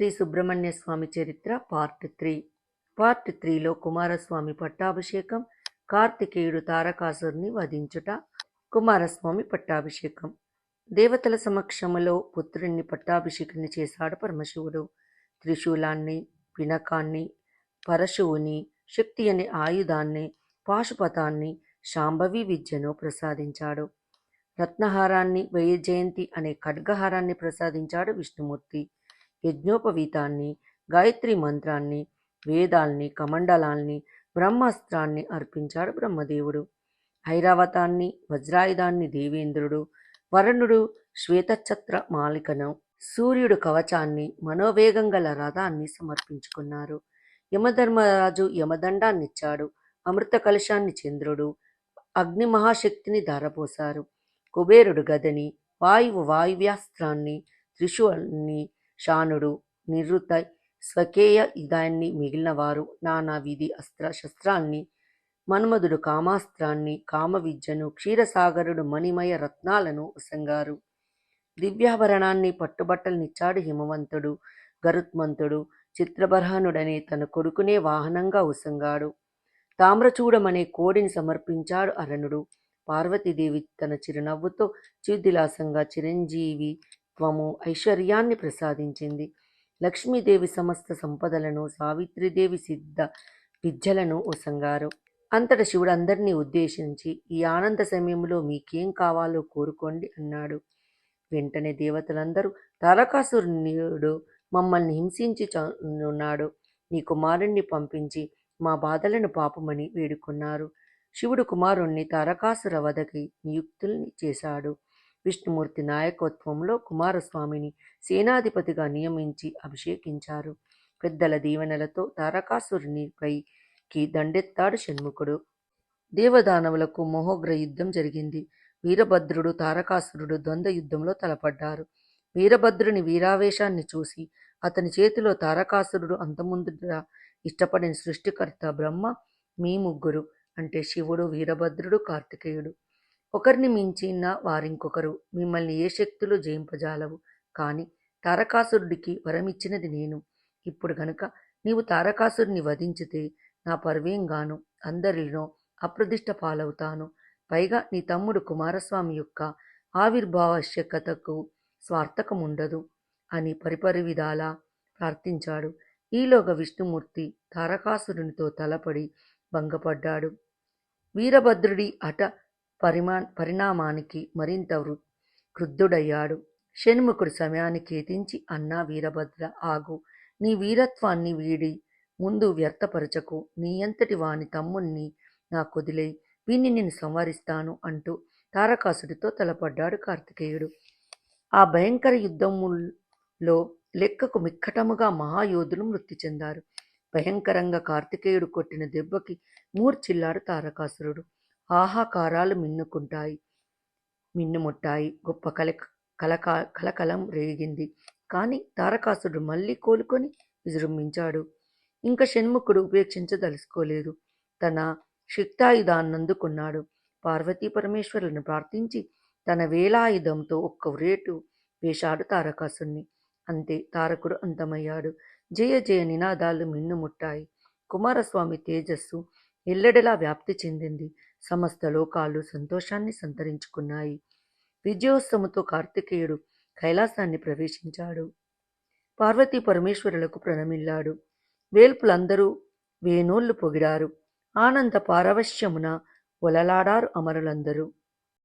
శ్రీ సుబ్రహ్మణ్య స్వామి చరిత్ర part three. Part త్రీలో కుమారస్వామి పట్టాభిషేకం కార్తికేయుడు తారకాసురుని వధించుట కుమారస్వామి పట్టాభిషేకం. దేవతల సమక్షములో పుత్రుణ్ణి పట్టాభిషేకాన్ని చేశాడు పరమశివుడు. త్రిశూలాన్ని పినకాన్ని పరశువుని శక్తి అనే ఆయుధాన్ని పాశుపతాన్ని శాంభవి విద్యను ప్రసాదించాడు. రత్నహారాన్ని జయంతి అనే ఖడ్గహారాన్ని ప్రసాదించాడు విష్ణుమూర్తి. యజ్ఞోపవీతాన్ని గాయత్రి మంత్రాన్ని వేదాల్ని కమండలాల్ని బ్రహ్మాస్త్రాన్ని అర్పించాడు బ్రహ్మదేవుడు. ఐరావతాన్ని వజ్రాయుధాన్ని దేవేంద్రుడు వరుణుడు శ్వేతఛత్ర మాలికను సూర్యుడు కవచాన్ని మనోవేగం గల రథాన్ని సమర్పించుకున్నారు. యమధర్మరాజు యమదండాన్నిచ్చాడు. అమృత కలశాన్ని చంద్రుడు అగ్ని మహాశక్తిని ధారపోశారు. కుబేరుడు గదని వాయువు వాయువ్యాస్త్రాన్ని త్రిశూల్ని శానుడు నిరుతై స్వకేయ ఇదాన్ని మిగిలిన వారు నానా విధి అస్త్ర శస్త్రాల్ని మన్మధుడు కామాస్త్రాన్ని కామ విద్యను క్షీరసాగరుడు మణిమయ రత్నాలను ఉసంగారు దివ్యాభరణాన్ని పట్టుబట్టలనిచ్చాడు హిమవంతుడు గరుత్మంతుడు చిత్రబర్హనుడనే తన కొడుకునే వాహనంగా ఉసంగాడు. తామ్రచూడమనే కోడిని సమర్పించాడు అరణుడు. పార్వతీదేవి తన చిరునవ్వుతో చిద్దిలాసంగా చిరంజీవి త్వము ఐశ్వర్యాన్ని ప్రసాదించింది. లక్ష్మీదేవి సమస్త సంపదలను సావిత్రిదేవి సిద్ధ విద్యలను ఉసంగారు అంతట శివుడు అందరినీ ఉద్దేశించి ఈ ఆనంద సమయంలో మీకేం కావాలో కోరుకోండి అన్నాడు. వెంటనే దేవతలందరూ తారకాసురుడు మమ్మల్ని హింసించి ఉన్నాడు నీ కుమారుణ్ణి పంపించి మా బాధలను పాపమని వేడుకున్నారు. శివుడు కుమారుణ్ణి తారకాసుర వధకి నియుక్తుల్ని చేశాడు. విష్ణుమూర్తి నాయకత్వంలో కుమారస్వామిని సేనాధిపతిగా నియమించి అభిషేకించారు. పెద్దల దీవెనలతో తారకాసురునిపైకి దండెత్తాడు షణ్ముఖుడు. దేవదానవులకు మోహోగ్ర యుద్ధం జరిగింది. వీరభద్రుడు తారకాసురుడు ద్వంద్వ యుద్ధంలో తలపడ్డారు. వీరభద్రుని వీరావేశాన్ని చూసి అతని చేతిలో తారకాసురుడు అంతముందుగా ఇష్టపడిన సృష్టికర్త బ్రహ్మ మీ ముగ్గురు అంటే శివుడు వీరభద్రుడు కార్తికేయుడు. ఒకరిని మించిన వారింకొకరు. మిమ్మల్ని ఏ శక్తులు జయింపజాలవు? కాని తారకాసురుడికి వరమిచ్చినది నేను. ఇప్పుడు గనుక నీవు తారకాసురుని వధించితే నా పర్వేంగాను అందరిలో అప్రదిష్ట పాలవుతాను. పైగా నీ తమ్ముడు కుమారస్వామి యొక్క ఆవిర్భావశ్యకతకు స్వార్థకముండదు అని పరిపరి విధాలా ప్రార్థించాడు. ఈలోగా విష్ణుమూర్తి తారకాసురునితో తలపడి భంగపడ్డాడు. వీరభద్రుడి అట పరిమా పరిణామానికి మరింత వృ క్రుద్ధుడయ్యాడు. షణ్ముఖుడు సమయానికి ఎదించి అన్నా వీరభద్ర ఆగు. నీ వీరత్వాన్ని వీడి ముందు వ్యర్థపరచకు. నీ అంతటి వాని తమ్ముణ్ణి నా కొదిలై వీణ్ణి నేను సంవరిస్తాను అంటూ తారకాసుడితో తలపడ్డాడు కార్తికేయుడు. ఆ భయంకర యుద్ధములో లెక్కకు మిక్కటముగా మహాయోధులు మృతి చెందారు. భయంకరంగా కార్తికేయుడు కొట్టిన దెబ్బకి మూర్చిల్లాడు తారకాసురుడు. ఆహాకారాలు మిన్నుకుంటాయి. మిన్నుముట్టాయి. గొప్ప కల కలకా కలకలం రేగింది. కానీ తారకాసుడు మళ్ళీ కోలుకొని విజృంభించాడు. ఇంకా షణ్ముఖుడు ఉపేక్షించదలుచుకోలేదు. తన శక్తాయుధాన్నందుకున్నాడు పార్వతీ పరమేశ్వరుని ప్రార్థించి తన వేలాయుధంతో ఒక్క రేటు వేశాడు తారకాసుని అంతే తారకుడు అంతమయ్యాడు. జయ జయ నినాదాలు మిన్నుముట్టాయి. కుమారస్వామి తేజస్సు ఎల్లెడలా వ్యాప్తి చెందింది. సమస్త లోకాలు సంతోషాన్ని సంతరించుకున్నాయి. విజయోత్సవంతో కార్తికేయుడు కైలాసాన్ని ప్రవేశించాడు. పార్వతీ పరమేశ్వరులకు ప్రణమిల్లాడు. వేల్పులందరూ వేనోళ్ళు పొగిడారు. ఆనంద పారవశ్యమున ఒలలాడారు అమరులందరూ.